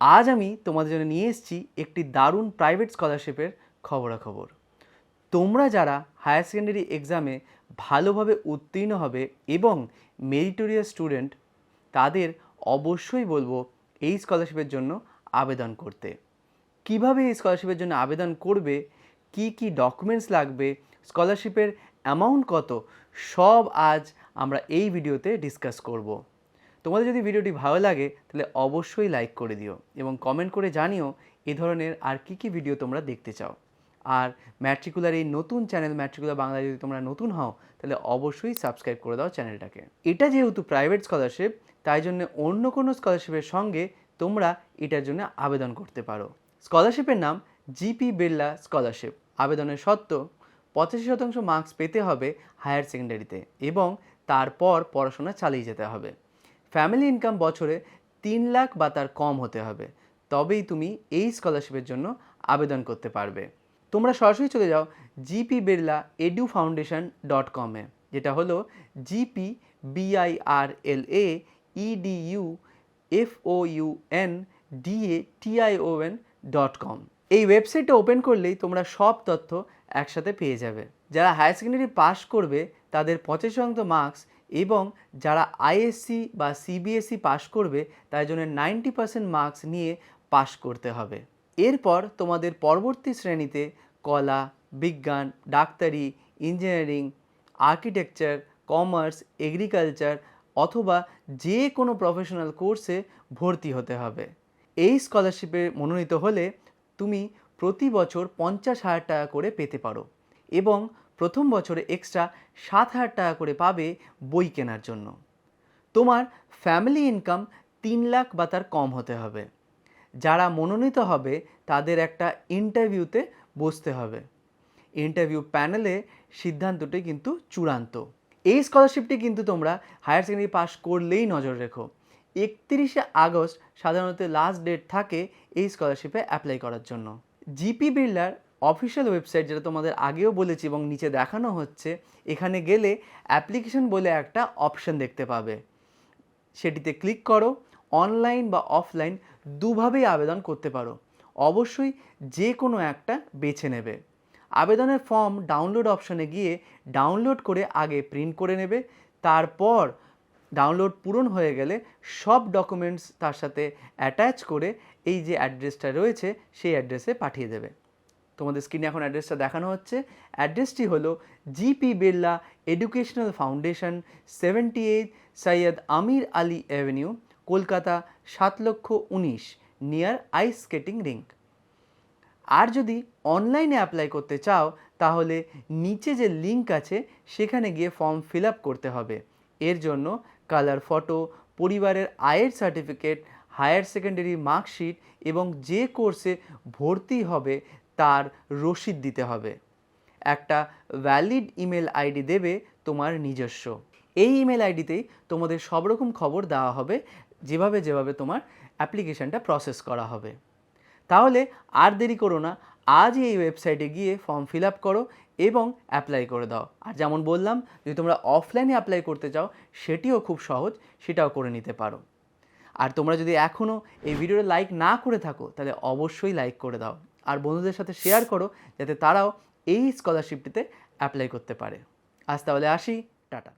আজ আমি তোমাদের জন্য নিয়ে এসেছি একটি দারুণ প্রাইভেট স্কলারশিপের খবরাখবর। তোমরা যারা হায়ার সেকেন্ডারি এক্সামে ভালোভাবে উত্তীর্ণ হবে এবং মেরিটোরিয়াস স্টুডেন্ট তাদের অবশ্যই বলব এই স্কলারশিপের জন্য আবেদন করতে। কীভাবে এই স্কলারশিপের জন্য আবেদন করবে? কি কি ডকুমেন্টস লাগবে? স্কলারশিপের অ্যামাউন্ট কত? সব আজ আমরা এই ভিডিওতে ডিসকাস করব। তোমাদের যদি ভিডিওটি ভালো লাগে, তাহলে অবশ্যই লাইক করে দিও এবং কমেন্ট করে জানিও এ ধরনের আর কি কি ভিডিও তোমরা দেখতে চাও। আর ম্যাট্রিকুলার এই নতুন চ্যানেল ম্যাট্রিকুলার বাংলা যদি তোমরা নতুন হও, তাহলে অবশ্যই সাবস্ক্রাইব করে দাও চ্যানেলটাকে এটা যেহেতু প্রাইভেট স্কলারশিপ তাই জন্য অন্য কোনো স্কলারশিপের সঙ্গে তোমরা এটার জন্য আবেদন করতে পারো। স্কলারশিপের নাম জিপি বিড়লা স্কলারশিপ আবেদনের সত্ত্ব পঁচাশি শতাংশ মার্কস পেতে হবে হায়ার সেকেন্ডারিতে এবং তারপর পড়াশোনা চালিয়ে যেতে হবে। ফ্যামিলি ইনকাম বছরে তিন লাখ বা তার কম হতে হবে। তবেই তুমি এই স্কলারশিপের জন্য আবেদন করতে পারবে। তোমরা সরাসরি চলে যাও GP Birla edu foundation dot কমে যেটা হলো GP B I R L A E D U F O U N D A T I O N dot com এই ওয়েবসাইটটা ওপেন করলেই তোমরা সব তথ্য একসাথে পেয়ে যাবে। যারা হায়ার সেকেন্ডারি পাস করবে, তাদের পঁচিশ শতাংশ মার্কস এবং যারা আইএসসি বা সিবিএসই পাস করবে, তার জন্য নাইনটি পার্সেন্ট মার্কস নিয়ে পাস করতে হবে। এরপর তোমাদের পরবর্তী শ্রেণীতে কলা, বিজ্ঞান, ডাক্তারি ইঞ্জিনিয়ারিং আর্কিটেকচার কমার্স এগ্রিকালচার অথবা যে কোনো প্রফেশনাল কোর্সে ভর্তি হতে হবে। এই স্কলারশিপে মনোনীত হলে তুমি প্রতি বছর পঞ্চাশ হাজার টাকা করে পেতে পারো এবং প্রথম বছরে এক্সট্রা সাত হাজার টাকা করে পাবে বই কেনার জন্য। তোমার ফ্যামিলি ইনকাম তিন লাখ বা তার কম হতে হবে। যারা মনোনীত হবে, তাদের একটা ইন্টারভিউতে বসতে হবে। ইন্টারভিউ প্যানেলে সিদ্ধান্তটি কিন্তু চূড়ান্ত। এই স্কলারশিপটি কিন্তু তোমরা হায়ার সেকেন্ডারি পাস করলেই নজর রেখো। একত্রিশে আগস্ট সাধারণত লাস্ট ডেট থাকে এই স্কলারশিপে অ্যাপ্লাই করার জন্য। জিপি বিড়লার অফিসিয়াল ওয়েবসাইট যেটা তোমাদের আগেও বলেছি এবং নিচে দেখানো হচ্ছে, এখানে গেলে অ্যাপ্লিকেশন বলে একটা অপশন দেখতে পাবে। সেটিতে ক্লিক করো অনলাইন বা অফলাইন দুভাবেই আবেদন করতে পারো। অবশ্যই যে কোনো একটা বেছে নেবে। আবেদনের ফর্ম ডাউনলোড অপশনে গিয়ে ডাউনলোড করে আগে প্রিন্ট করে নেবে। তারপর ডাউনলোড পূরণ হয়ে গেলে সব ডকুমেন্টস তার সাথে অ্যাটাচ করে এই যে অ্যাড্রেসটা রয়েছে, সেই অ্যাড্রেসে পাঠিয়ে দেবে। তোমাদের স্ক্রিনে এখন অ্যাড্রেসটা দেখানো হচ্ছে। অ্যাড্রেসটি হলো G P Birla educational foundation seventy eight Syed Amir Ali avenue Kolkata, সাত লক্ষ উনিশ নিয়ার আইস স্কেটিং রিঙ্ক আর যদি অনলাইনে অ্যাপ্লাই করতে চাও, তাহলে নিচে যে লিঙ্ক আছে, সেখানে গিয়ে ফর্ম ফিল আপ করতে হবে। এর জন্য কালার ফটো পরিবারের আয়ের সার্টিফিকেট হায়ার সেকেন্ডারি মার্কশিট এবং যে কোর্সে ভর্তি হবে তার রসিদ দিতে হবে। একটা ভ্যালিড ইমেল আইডি দেবে তোমার নিজস্ব। এই ইমেল আইডিতেই তোমাদের সব রকম খবর দেওয়া হবে, যেভাবে যেভাবে তোমার অ্যাপ্লিকেশানটা প্রসেস করা হবে। তাহলে আর দেরি করো না, আজই এই ওয়েবসাইটে গিয়ে ফর্ম ফিল আপ করো এবং অ্যাপ্লাই করে দাও। আর যেমন বললাম, যদি তোমরা অফলাইনে অ্যাপ্লাই করতে চাও, সেটিও খুব সহজ, সেটাও করে নিতে পারো। আর তোমরা যদি এখনও এই ভিডিওটা লাইক না করে থাকো, তাহলে অবশ্যই লাইক করে দাও। আর বন্ধুদের সাথে শেয়ার করো যাতে তারাও এই স্কলারশিপটিতে অ্যাপ্লাই করতে পারে। আজ তাহলে আসি, টাটা।